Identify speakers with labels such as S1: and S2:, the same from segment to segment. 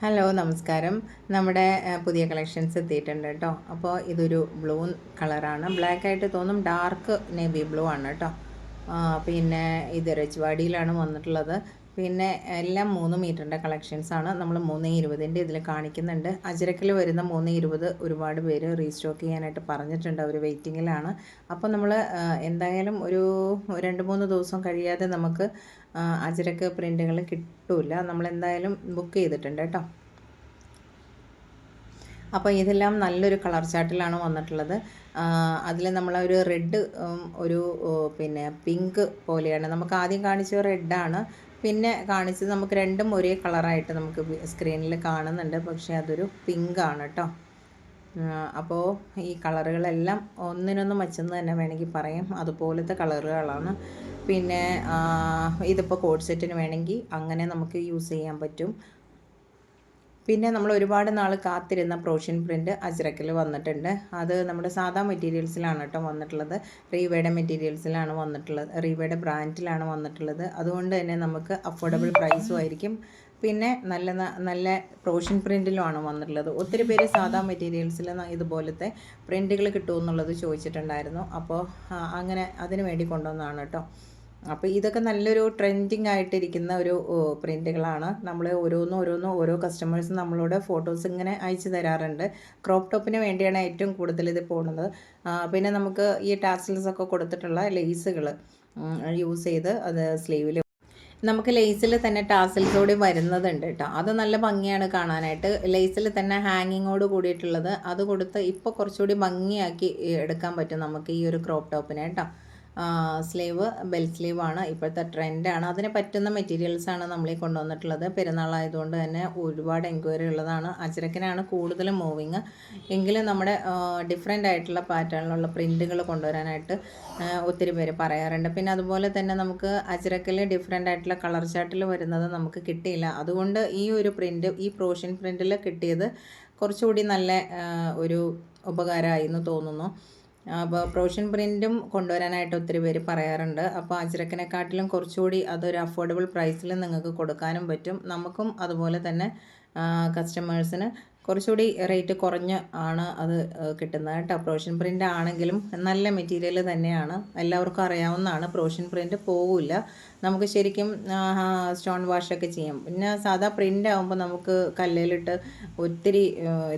S1: Hello നമസ്കാരം. നമ്മുടെ പുതിയ കളക്ഷൻസ് എത്തിയിട്ടുണ്ട് കേട്ടോ. അപ്പോൾ ഇതൊരു ബ്ലൂ കളറാണ്. ബ്ലാക്ക് ആയിട്ട് തോന്നും ഡാർക്ക് നേവി ബ്ലൂ ആണ് കേട്ടോ. പിന്നെ ഇത് രജ്വാടിയിലാണ് വന്നിട്ടുള്ളത്. പിന്നെ എല്ലാം മൂന്ന് മീറ്ററിന്റെ കളക്ഷൻസ് ആണ്. നമ്മൾ മൂന്ന് ഇരുപതിന്റെ ഇതിൽ കാണിക്കുന്നുണ്ട്. അജരക്കിൽ വരുന്ന മൂന്ന് ഇരുപത് ഒരുപാട് പേര് റീസ്റ്റോക്ക് ചെയ്യാനായിട്ട് പറഞ്ഞിട്ടുണ്ട് അവർ വെയിറ്റിങ്ങിലാണ് അപ്പോൾ നമ്മൾ എന്തായാലും ഒരു രണ്ട് മൂന്ന് ദിവസം കഴിയാതെ നമുക്ക് അജരക്ക് പ്രിന്റുകൾ കിട്ടില്ല നമ്മളെന്തായാലും ബുക്ക് ചെയ്തിട്ടുണ്ട് കേട്ടോ. അപ്പോൾ ഇതെല്ലാം നല്ലൊരു കളർ ചാർട്ടിലാണ് വന്നിട്ടുള്ളത്. അതിൽ നമ്മൾ ഒരു റെഡ് ഒരു പിന്നെ പിങ്ക് പോലെയാണ്. നമുക്ക് ആദ്യം കാണിച്ച റെഡാണ് പിന്നെ കാണിച്ചത് നമുക്ക് രണ്ടും ഒരേ കളറായിട്ട് നമുക്ക് സ്ക്രീനിൽ കാണുന്നുണ്ട്. പക്ഷേ അതൊരു പിങ്ക് ആണ് കേട്ടോ. അപ്പോൾ ഈ കളറുകളെല്ലാം ഒന്നിനൊന്ന് മച്ചെന്ന് തന്നെ വേണമെങ്കിൽ പറയാം. അതുപോലത്തെ കളറുകളാണ്. പിന്നെ ഇതിപ്പോൾ കോഡ് സെറ്റിന് വേണമെങ്കിൽ അങ്ങനെ നമുക്ക് യൂസ് ചെയ്യാൻ പറ്റും. പിന്നെ നമ്മൾ ഒരുപാട് നാൾ കാത്തിരുന്ന പ്രോഷൻ പ്രിന്റ് അജ്രക്കിൽ വന്നിട്ടുണ്ട്. അത് നമ്മുടെ സാധാ മെറ്റീരിയൽസിലാണ് കേട്ടോ വന്നിട്ടുള്ളത്. റീവയുടെ മെറ്റീരിയൽസിലാണ് വന്നിട്ടുള്ളത്. റീവയുടെ ബ്രാൻഡിലാണ് വന്നിട്ടുള്ളത്. അതുകൊണ്ട് തന്നെ നമുക്ക് അഫോർഡബിൾ പ്രൈസും ആയിരിക്കും. പിന്നെ നല്ല നല്ല പ്രോഷ്യൻ പ്രിന്റിലുമാണ് വന്നിട്ടുള്ളത്. ഒത്തിരി പേര് സാധാ മെറ്റീരിയൽസിൽ ഇതുപോലത്തെ പ്രിന്റുകൾ കിട്ടുമെന്നുള്ളത് ചോദിച്ചിട്ടുണ്ടായിരുന്നു. അപ്പോൾ അങ്ങനെ അതിന് വേണ്ടി കൊണ്ടുവന്നതാണ് കേട്ടോ അപ്പോൾ ഇതൊക്കെ നല്ലൊരു ട്രെൻഡിങ് ആയിട്ടിരിക്കുന്ന ഒരു പ്രിന്റുകളാണ് നമ്മൾ ഓരോന്നും ഓരോന്നും ഓരോ കസ്റ്റമേഴ്സ് നമ്മളോട് ഫോട്ടോസ് ഇങ്ങനെ അയച്ചു തരാറുണ്ട്. ക്രോപ്പ് ടോപ്പിന് വേണ്ടിയാണ് ഏറ്റവും കൂടുതൽ ഇത് പോകുന്നത്. പിന്നെ നമുക്ക് ഈ ടാസിൽസ് ഒക്കെ കൊടുത്തിട്ടുള്ള ലേസുകൾ യൂസ് ചെയ്ത് അത് സ്ലീവിൽ നമുക്ക് ലേസിൽ തന്നെ ടാസിൽസോട് വരുന്നതുണ്ട് കേട്ടോ. അത് നല്ല ഭംഗിയാണ് കാണാനായിട്ട്. ലേസിൽ തന്നെ ഹാങ്ങിങ്ങോട് കൂടിയിട്ടുള്ളത്. അത് കൊടുത്ത് ഇപ്പോൾ കുറച്ചുകൂടി ഭംഗിയാക്കി എടുക്കാൻ പറ്റും നമുക്ക് ഈ ഒരു ക്രോപ്പ് ടോപ്പിനെ കേട്ടോ. സ്ലീവ് ബെൽ സ്ലീവ് ആണ് ഇപ്പോഴത്തെ ട്രെൻഡാണ്. അതിന് പറ്റുന്ന മെറ്റീരിയൽസാണ് ആണ് ഈ കൊണ്ടുവന്നിട്ടുള്ളത്. പെരുന്നാളായതുകൊണ്ട് തന്നെ ഒരുപാട് എൻക്വയറി ഉള്ളതാണ്. അച്ചരക്കിനാണ് കൂടുതലും മൂവിങ് എങ്കിലും നമ്മുടെ ഡിഫറെന്റ് ആയിട്ടുള്ള പാറ്റേണിലുള്ള പ്രിന്റുകൾ കൊണ്ടുവരാനായിട്ട് ഒത്തിരി പേര് പറയാറുണ്ട്. പിന്നെ അതുപോലെ തന്നെ നമുക്ക് അജരക്കിൽ ഡിഫറെന്റ് ആയിട്ടുള്ള കളർ ചാർട്ടിൽ വരുന്നത് നമുക്ക് കിട്ടിയില്ല. അതുകൊണ്ട് ഈ ഒരു പ്രിന്റ് ഈ പ്രോഷ്യൻ പ്രിന്റിൽ കിട്ടിയത് കുറച്ചുകൂടി നല്ല ഒരു ഉപകാരമായി എന്ന് തോന്നുന്നു. അപ്പോൾ പ്രൊവിഷൻ പ്രിന്റും കൊണ്ടുവരാനായിട്ട് ഒത്തിരി പേര് പറയാറുണ്ട്. അപ്പോൾ അജ്രക്കിനെക്കാട്ടിലും കുറച്ചുകൂടി അതൊരു അഫോർഡബിൾ പ്രൈസിൽ നിങ്ങൾക്ക് കൊടുക്കാനും പറ്റും. നമുക്കും അതുപോലെ തന്നെ കസ്റ്റമേഴ്സിന് കുറച്ചുകൂടി റേറ്റ് കുറഞ്ഞ് ആണ് അത് കിട്ടുന്നത് കേട്ടോ. പ്രോഷ്യൻ പ്രിന്റ് ആണെങ്കിലും നല്ല മെറ്റീരിയൽ തന്നെയാണ്. എല്ലാവർക്കും അറിയാവുന്നതാണ്. പ്രോഷ്യൻ പ്രിന്റ് പോകില്ല നമുക്ക് ശരിക്കും സ്റ്റോൺ വാഷൊക്കെ ചെയ്യാം. പിന്നെ സാധാ പ്രിന്റ് ആകുമ്പോൾ നമുക്ക് കല്ലിലിട്ട് ഒത്തിരി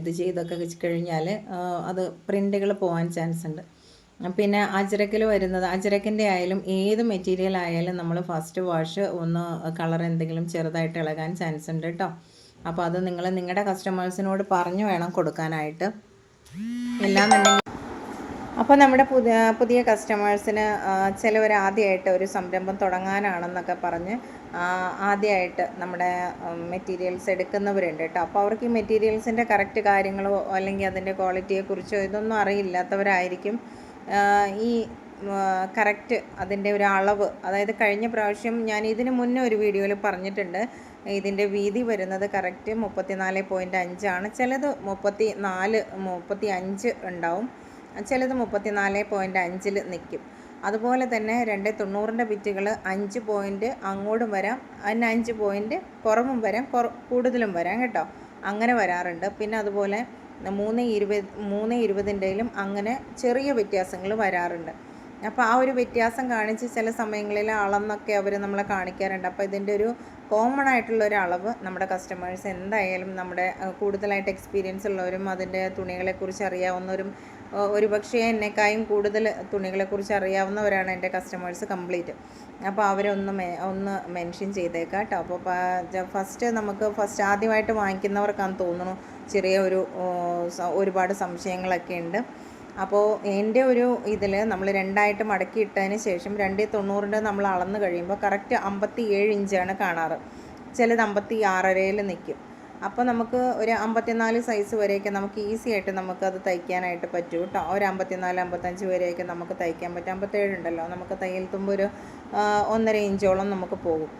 S1: ഇത് ചെയ്തൊക്കെ വെച്ച് കഴിഞ്ഞാൽ അത് പ്രിന്റുകൾ പോകാൻ ചാൻസ് ഉണ്ട്. പിന്നെ അജരക്കിൽ വരുന്നത് അജരക്കിന്റെ ആയാലും ഏത് മെറ്റീരിയൽ ആയാലും നമ്മൾ ഫസ്റ്റ് വാഷ് ഒന്ന് കളർ എന്തെങ്കിലും ചെറുതായിട്ട് ഇളകാൻ ചാൻസ് ഉണ്ട് കേട്ടോ. അപ്പോൾ അത് നിങ്ങൾ നിങ്ങളുടെ കസ്റ്റമേഴ്സിനോട് പറഞ്ഞു വേണം കൊടുക്കാനായിട്ട്. എല്ലാന്നുണ്ടെങ്കിൽ അപ്പോൾ നമ്മുടെ പുതിയ പുതിയ കസ്റ്റമേഴ്സിന് ചിലവർ ആദ്യമായിട്ട് ഒരു സംരംഭം തുടങ്ങാനാണെന്നൊക്കെ പറഞ്ഞ് ആദ്യമായിട്ട് നമ്മുടെ മെറ്റീരിയൽസ് എടുക്കുന്നവരുണ്ട് കേട്ടോ. അപ്പോൾ അവർക്ക് ഈ മെറ്റീരിയൽസിന്റെ കറക്റ്റ് കാര്യങ്ങളോ അല്ലെങ്കിൽ അതിന്റെ ക്വാളിറ്റിയെക്കുറിച്ചോ ഇതൊന്നും അറിയില്ലാത്തവരായിരിക്കും ഈ കറക്റ്റ് അതിന്റെ ഒരു അളവ്. അതായത് കഴിഞ്ഞ പ്രാവശ്യം ഞാൻ ഇതിന് മുന്നേ ഒരു വീഡിയോയിൽ പറഞ്ഞിട്ടുണ്ട്. ഇതിന്റെ വീതി വരുന്നത് കറക്റ്റ് മുപ്പത്തിനാല് പോയിന്റ് അഞ്ചാണ് ചിലത് മുപ്പത്തി നാല് മുപ്പത്തി അഞ്ച് ഉണ്ടാവും. ചിലത് മുപ്പത്തിനാല് പോയിന്റ് അഞ്ചിൽ നിൽക്കും. അതുപോലെ തന്നെ രണ്ട് തൊണ്ണൂറിന്റെ ബിറ്റുകൾ അഞ്ച് പോയിന്റ് അങ്ങോട്ടും വരാം. അതിന് അഞ്ച് പോയിന്റ് കുറവും വരാം കൂടുതലും വരാം കേട്ടോ. അങ്ങനെ വരാറുണ്ട്. പിന്നെ അതുപോലെ മൂന്ന് ഇരുപത് മൂന്ന് ഇരുപതിന്റെയിലും അങ്ങനെ ചെറിയ വ്യത്യാസങ്ങൾ വരാറുണ്ട്. അപ്പോൾ ആ ഒരു വ്യത്യാസം കാണിച്ച് ചില സമയങ്ങളിൽ അളന്നൊക്കെ അവർ നമ്മളെ കാണിക്കാറുണ്ട്. അപ്പോൾ ഇതിന്റെ ഒരു കോമൺ ആയിട്ടുള്ള ഒരു അളവ് നമ്മുടെ കസ്റ്റമേഴ്സ് എന്തായാലും നമ്മുടെ കൂടുതലായിട്ട് എക്സ്പീരിയൻസ് ഉള്ളവരും അതിന്റെ തുണികളെക്കുറിച്ച് അറിയാവുന്നവരും ഒരു ഒരുപക്ഷേ എന്നെക്കായും കൂടുതൽ തുണികളെക്കുറിച്ച് അറിയാവുന്നവരാണ് എന്റെ കസ്റ്റമേഴ്സ് കംപ്ലീറ്റ് അപ്പോൾ അവരൊന്ന് മെ ഒന്ന് മെൻഷൻ ചെയ്തേക്കാം കേട്ടോ അപ്പോൾ ഫസ്റ്റ് നമുക്ക് ഫസ്റ്റ് ആദ്യമായിട്ട് വാങ്ങിക്കുന്നവർക്കാണെന്ന് തോന്നുന്നു ചെറിയ ഒരു ഒരുപാട് സംശയങ്ങളൊക്കെ ഉണ്ട്. അപ്പോൾ എന്റെ ഒരു ഇതിൽ നമ്മൾ രണ്ടായിട്ട് മടക്കി ഇട്ടതിന് ശേഷം രണ്ട് തൊണ്ണൂറിന്റെ നമ്മൾ അളന്ന് കഴിയുമ്പോൾ കറക്റ്റ് അമ്പത്തി ഏഴ് ഇഞ്ചാണ് കാണാറ്. ചിലത് അമ്പത്തി ആറരയിൽ നിൽക്കും അപ്പോൾ നമുക്ക് ഒരു അമ്പത്തിനാല് സൈസ് വരെയൊക്കെ നമുക്ക് ഈസി ആയിട്ട് നമുക്ക് അത് തയ്ക്കാനായിട്ട് പറ്റും കേട്ടോ ഒരു അമ്പത്തിനാല് അമ്പത്തഞ്ച് വരെയൊക്കെ നമുക്ക് തയ്ക്കാൻ പറ്റും. അമ്പത്തേഴ് ഉണ്ടല്ലോ നമുക്ക് തയ്യൽ തുമ്പ് ഒരു ഒന്നര ഇഞ്ചോളം നമുക്ക് പോകും.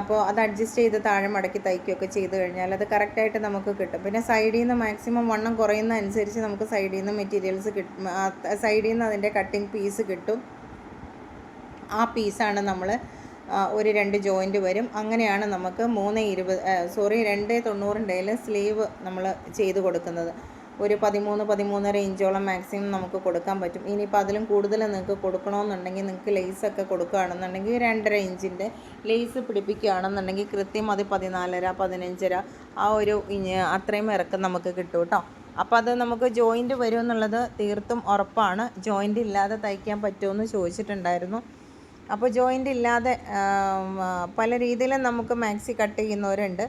S1: അപ്പോൾ അത് അഡ്ജസ്റ്റ് ചെയ്ത് താഴെ മടക്കി തയ്ക്കുകയൊക്കെ ചെയ്ത് കഴിഞ്ഞാൽ അത് കറക്റ്റായിട്ട് നമുക്ക് കിട്ടും. പിന്നെ സൈഡിൽ നിന്ന് മാക്സിമം വണ്ണം കുറയുന്ന അനുസരിച്ച് നമുക്ക് സൈഡിൽ നിന്ന് മെറ്റീരിയൽസ് കിട്ടും സൈഡിൽ നിന്ന് അതിന്റെ കട്ടിങ് പീസ് കിട്ടും. ആ പീസാണ് നമ്മൾ ഒരു രണ്ട് ജോയിന്റ് വരും. അങ്ങനെയാണ് നമുക്ക് മൂന്ന് ഇരുപത് സോറി രണ്ട് തൊണ്ണൂറിന്റെ സ്ലീവ് നമ്മൾ ചെയ്ത് കൊടുക്കുന്നത്. ഒരു പതിമൂന്ന് പതിമൂന്നര ഇഞ്ചോളം മാക്സിമം നമുക്ക് കൊടുക്കാൻ പറ്റും. ഇനിയിപ്പോൾ അതിലും കൂടുതൽ നിങ്ങൾക്ക് കൊടുക്കണമെന്നുണ്ടെങ്കിൽ നിങ്ങൾക്ക് ലേസൊക്കെ കൊടുക്കുകയാണെന്നുണ്ടെങ്കിൽ രണ്ടര ഇഞ്ചിന്റെ ലേസ് പിടിപ്പിക്കുകയാണെന്നുണ്ടെങ്കിൽ കൃത്യം അത് പതിനാലര പതിനഞ്ചര ആ ഒരു അത്രയും ഇറക്കം നമുക്ക് കിട്ടും കേട്ടോ. അപ്പോൾ അത് നമുക്ക് ജോയിന്റ് വരും എന്നുള്ളത് തീർത്തും ഉറപ്പാണ്. ജോയിന്റ് ഇല്ലാതെ തയ്ക്കാൻ പറ്റുമെന്ന് ചോദിച്ചിട്ടുണ്ടായിരുന്നു. അപ്പോൾ ജോയിന്റ് ഇല്ലാതെ പല രീതിയിലും നമുക്ക് മാക്സി കട്ട് ചെയ്യുന്നവരുണ്ട്.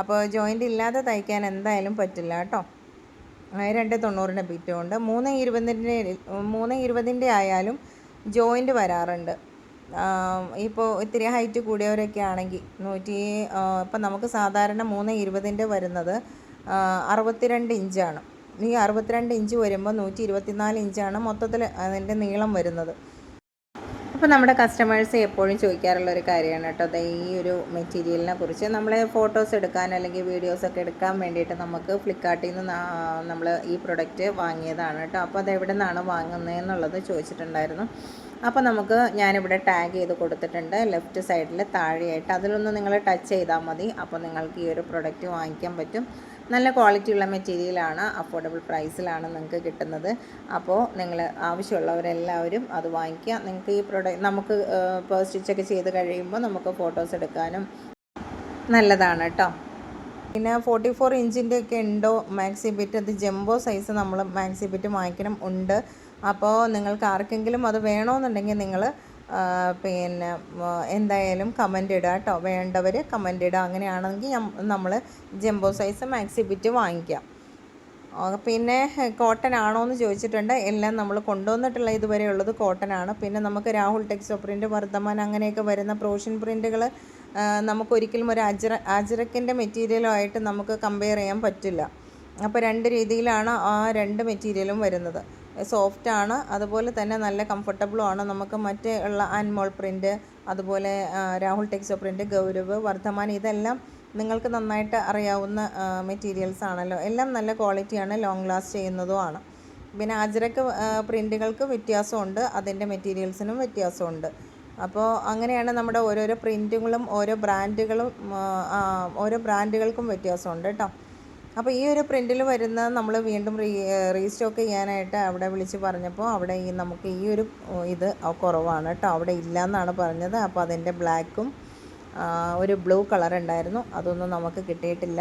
S1: അപ്പോൾ ജോയിന്റ് ഇല്ലാതെ തയ്ക്കാൻ എന്തായാലും പറ്റില്ല കേട്ടോ. രണ്ട് തൊണ്ണൂറിന്റെ ബിറ്റുമുണ്ട് മൂന്ന് ഇരുപതിന്റെ മൂന്ന് ഇരുപതിന്റെ ആയാലും ജോയിന്റ് വരാറുണ്ട്. ഇപ്പോൾ ഇത്തിരി ഹൈറ്റ് കൂടിയവരൊക്കെ ആണെങ്കിൽ നൂറ്റി ഇപ്പം നമുക്ക് സാധാരണ മൂന്ന് ഇരുപതിന്റെ വരുന്നത് അറുപത്തിരണ്ട് ഇഞ്ചാണ്. ഈ അറുപത്തിരണ്ട് ഇഞ്ച് വരുമ്പോൾ നൂറ്റി ഇരുപത്തിനാല് ഇഞ്ചാണ് മൊത്തത്തിൽ അതിന്റെ നീളം വരുന്നത്. അപ്പോൾ നമ്മുടെ കസ്റ്റമേഴ്സ് എപ്പോഴും ചോദിക്കാറുള്ള ഒരു കാര്യമാണ് കേട്ടോ. അത് ഈ ഒരു മെറ്റീരിയലിനെ കുറിച്ച് നമ്മൾ ഫോട്ടോസ് എടുക്കാൻ അല്ലെങ്കിൽ വീഡിയോസ് ഒക്കെ എടുക്കാൻ വേണ്ടിയിട്ട് നമുക്ക് ഫ്ലിപ്കാർട്ടിൽ നിന്ന് നമ്മൾ ഈ പ്രൊഡക്റ്റ് വാങ്ങിയതാണ് കേട്ടോ. അപ്പോൾ അത് എവിടെ നിന്നാണ് വാങ്ങുന്നതെന്നുള്ളത് ചോദിച്ചിട്ടുണ്ടായിരുന്നു. അപ്പോൾ നമുക്ക് ഞാനിവിടെ ടാഗ് ചെയ്ത് കൊടുത്തിട്ടുണ്ട്. ലെഫ്റ്റ് സൈഡിൽ താഴെയായിട്ട്. അതിലൊന്ന് നിങ്ങൾ ടച്ച് ചെയ്താൽ മതി. അപ്പോൾ നിങ്ങൾക്ക് ഈ ഒരു പ്രൊഡക്റ്റ് വാങ്ങിക്കാൻ പറ്റും. നല്ല ക്വാളിറ്റിയുള്ള മെറ്റീരിയലാണ് അഫോർഡബിൾ പ്രൈസിലാണ് നിങ്ങൾക്ക് കിട്ടുന്നത്. അപ്പോൾ നിങ്ങൾ ആവശ്യമുള്ളവരെല്ലാവരും അത് വാങ്ങിക്കുക. നിങ്ങൾക്ക് ഈ പ്രൊഡക്റ്റ് നമുക്ക് ഇപ്പോൾ സ്റ്റിച്ചൊക്കെ ചെയ്ത് കഴിയുമ്പോൾ നമുക്ക് ഫോട്ടോസ് എടുക്കാനും നല്ലതാണ് കേട്ടോ. പിന്നെ ഫോർട്ടി ഫോർ ഇഞ്ചിന്റെ ഒക്കെ ഉണ്ടോ? മാക്സി ബിറ്റ് അത് ജംബോ സൈസ് നമ്മൾ മാക്സി ബിറ്റ് വാങ്ങിക്കണം. ഉണ്ട്. അപ്പോൾ നിങ്ങൾക്ക് ആർക്കെങ്കിലും അത് വേണമെന്നുണ്ടെങ്കിൽ നിങ്ങൾ പിന്നെ എന്തായാലും കമന്റ് ഇടുക കേട്ടോ. വേണ്ടവർ കമന്റ് ഇടുക. അങ്ങനെയാണെങ്കിൽ നമ്മൾ ജംബോ സൈസ് മാക്സി ബിറ്റ് വാങ്ങിക്കാം പിന്നെ കോട്ടൺ ആണോ എന്ന് ചോദിച്ചിട്ടുണ്ട്. എല്ലാം നമ്മൾ കൊണ്ടുവന്നിട്ടുള്ള ഇതുവരെ ഉള്ളത് കോട്ടൺ ആണ്. പിന്നെ നമുക്ക് രാഹുൽ ടെക്സോ പ്രിന്റ് വർദ്ധമാൻ അങ്ങനെയൊക്കെ വരുന്ന പ്രോഷൻ പ്രിന്റുകൾ നമുക്കൊരിക്കലും ഒരു അജറ അജറക്കിന്റെ മെറ്റീരിയലുമായിട്ട് നമുക്ക് കമ്പയർ ചെയ്യാൻ പറ്റില്ല. അപ്പോൾ രണ്ട് രീതിയിലാണ് ആ രണ്ട് മെറ്റീരിയലും വരുന്നത്. സോഫ്റ്റ് ആണ് അതുപോലെ തന്നെ നല്ല കംഫർട്ടബിളും ആണ് നമുക്ക് മറ്റേ ഉള്ള ആൻമോൾ പ്രിന്റ് അതുപോലെ രാഹുൽ ടെക്സോ പ്രിന്റ് ഗൗരവ് വർദ്ധമാൻ ഇതെല്ലാം നിങ്ങൾക്ക് നന്നായിട്ട് അറിയാവുന്ന മെറ്റീരിയൽസ് ആണല്ലോ. എല്ലാം നല്ല ക്വാളിറ്റിയാണ് ലോങ് ലാസ്റ്റ് ചെയ്യുന്നതുമാണ്. പിന്നെ അജരക്ക് പ്രിന്റുകൾക്ക് വ്യത്യാസമുണ്ട്. അതിന്റെ മെറ്റീരിയൽസിനും വ്യത്യാസമുണ്ട്. അപ്പോൾ അങ്ങനെയാണ് നമ്മുടെ ഓരോരോ പ്രിന്റുകളും ഓരോ ബ്രാൻഡുകളും ഓരോ ബ്രാൻഡുകൾക്കും വ്യത്യാസമുണ്ട് കേട്ടോ. അപ്പോൾ ഈ ഒരു പ്രിന്റിൽ വരുന്ന നമ്മൾ വീണ്ടും റീ റീസ്റ്റോക്ക് ചെയ്യാനായിട്ട് അവിടെ വിളിച്ച് പറഞ്ഞപ്പോൾ അവിടെ ഈ നമുക്ക് ഈ ഒരു ഇത് കുറവാണ് കേട്ടോ അവിടെ ഇല്ല എന്നാണ് പറഞ്ഞത്. അപ്പോൾ അതിന്റെ ബ്ലാക്കും ഒരു ബ്ലൂ കളർ ഉണ്ടായിരുന്നു. അതൊന്നും നമുക്ക് കിട്ടിയിട്ടില്ല.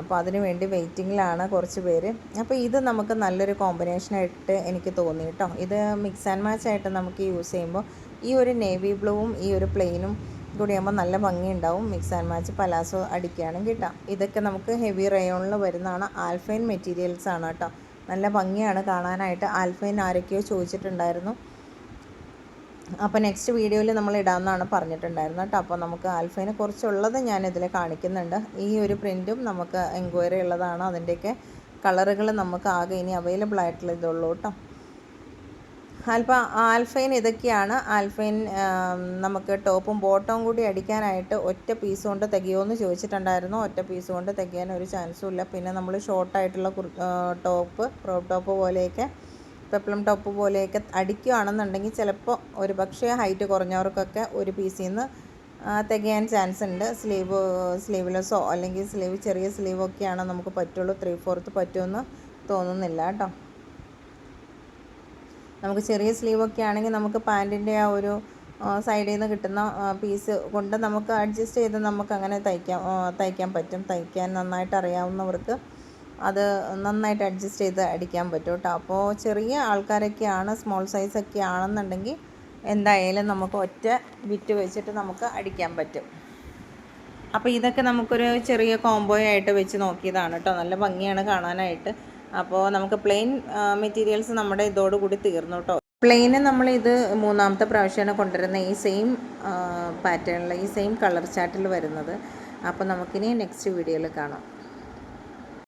S1: അപ്പോൾ അതിനു വേണ്ടി വെയിറ്റിങ്ങിലാണ് കുറച്ച് പേര്. അപ്പോൾ ഇത് നമുക്ക് നല്ലൊരു കോമ്പിനേഷനായിട്ട് എനിക്ക് തോന്നി കേട്ടോ ഇത് മിക്സ് ആൻഡ് മാച്ച് ആയിട്ട് നമുക്ക് യൂസ് ചെയ്യുമ്പോൾ ഈ ഒരു നേവി ബ്ലൂവും ഈ ഒരു പ്ലെയിനും കൂടി ആകുമ്പോൾ നല്ല ഭംഗിയുണ്ടാവും. മിക്സ് ആൻഡ് മാച്ച് പലാസോ അടിക്കുകയാണെങ്കിൽ കിട്ടാം. ഇതൊക്കെ നമുക്ക് ഹെവി റയോണിൽ വരുന്നതാണ് ആൽഫൈൻ മെറ്റീരിയൽസ് ആണ് കേട്ടോ. നല്ല ഭംഗിയാണ് കാണാനായിട്ട്. ആൽഫൈൻ ആരൊക്കെയോ ചോദിച്ചിട്ടുണ്ടായിരുന്നു. അപ്പോൾ നെക്സ്റ്റ് വീഡിയോയിൽ നമ്മൾ ഇടാമെന്നാണ് പറഞ്ഞിട്ടുണ്ടായിരുന്നത് കേട്ടോ. അപ്പോൾ നമുക്ക് ആൽഫൈനെ കുറിച്ചുള്ളത് ഞാൻ ഇതിൽ കാണിക്കുന്നുണ്ട്. ഈ ഒരു പ്രിന്റും നമുക്ക് എൻക്വയറി ഉള്ളതാണ്. അതിന്റെയൊക്കെ കളറുകൾ നമുക്ക് ആകെ ഇനി അവൈലബിൾ ആയിട്ടുള്ള ഇതുള്ളൂ കേട്ടോ. ആൽഫ ആൽഫൈൻ ഇതൊക്കെയാണ്. ആൽഫൈൻ നമുക്ക് ടോപ്പും ബോട്ടവും കൂടി അടിക്കാനായിട്ട് ഒറ്റ പീസ് കൊണ്ട് തികയുമെന്ന് ചോദിച്ചിട്ടുണ്ടായിരുന്നു. ഒറ്റ പീസ് കൊണ്ട് തികയാൻ ഒരു ചാൻസും ഇല്ല. പിന്നെ നമ്മൾ ഷോർട്ടായിട്ടുള്ള ടോപ്പ് ക്രോപ്പ് ടോപ്പ് പോലെയൊക്കെ പെപ്ലം ടോപ്പ് പോലെയൊക്കെ അടിക്കുകയാണെന്നുണ്ടെങ്കിൽ ചിലപ്പോൾ ഒരു പക്ഷേ ഹൈറ്റ് കുറഞ്ഞവർക്കൊക്കെ ഒരു പീസിൽ നിന്ന് തികയാൻ ചാൻസ് ഉണ്ട്. സ്ലീവ് സ്ലീവ്ലെസ്സോ അല്ലെങ്കിൽ സ്ലീവ് ചെറിയ സ്ലീവൊക്കെയാണ് നമുക്ക് പറ്റുള്ളൂ. ത്രീ ഫോർത്ത് പറ്റുമെന്ന് തോന്നുന്നില്ല കേട്ടോ. നമുക്ക് ചെറിയ സ്ലീവൊക്കെ ആണെങ്കിൽ നമുക്ക് പാന്റിന്റെ ആ ഒരു സൈഡിൽ നിന്ന് കിട്ടുന്ന പീസ് കൊണ്ട് നമുക്ക് അഡ്ജസ്റ്റ് ചെയ്ത് നമുക്ക് അങ്ങനെ തയ്ക്കാൻ തയ്ക്കാൻ പറ്റും. തയ്ക്കാൻ നന്നായിട്ട് അറിയാവുന്നവർക്ക് അത് നന്നായിട്ട് അഡ്ജസ്റ്റ് ചെയ്ത് അടിക്കാൻ പറ്റും കേട്ടോ. അപ്പോൾ ചെറിയ ആൾക്കാരൊക്കെയാണ് സ്മോൾ സൈസൊക്കെ ആണെന്നുണ്ടെങ്കിൽ എന്തായാലും നമുക്ക് ഒറ്റ വിറ്റ് വെച്ചിട്ട് നമുക്ക് അടിക്കാൻ പറ്റും. അപ്പോൾ ഇതൊക്കെ നമുക്കൊരു ചെറിയ കോംബോ ആയിട്ട് വെച്ച് നോക്കിയതാണ് കേട്ടോ. നല്ല ഭംഗിയാണ് കാണാനായിട്ട്. അപ്പോൾ നമുക്ക് പ്ലെയിൻ മെറ്റീരിയൽസ് നമ്മുടെ ഇതോടുകൂടി തീർന്നു കേട്ടോ പ്ലെയിന് നമ്മൾ ഇത് മൂന്നാമത്തെ പ്രാവശ്യമാണ് കൊണ്ടുവരുന്ന. ഈ സെയിം പാറ്റേണിൽ ഈ സെയിം കളർ ചാർട്ടിൽ വരുന്നത്. അപ്പോൾ നമുക്കിനി നെക്സ്റ്റ് വീഡിയോയിൽ കാണാം.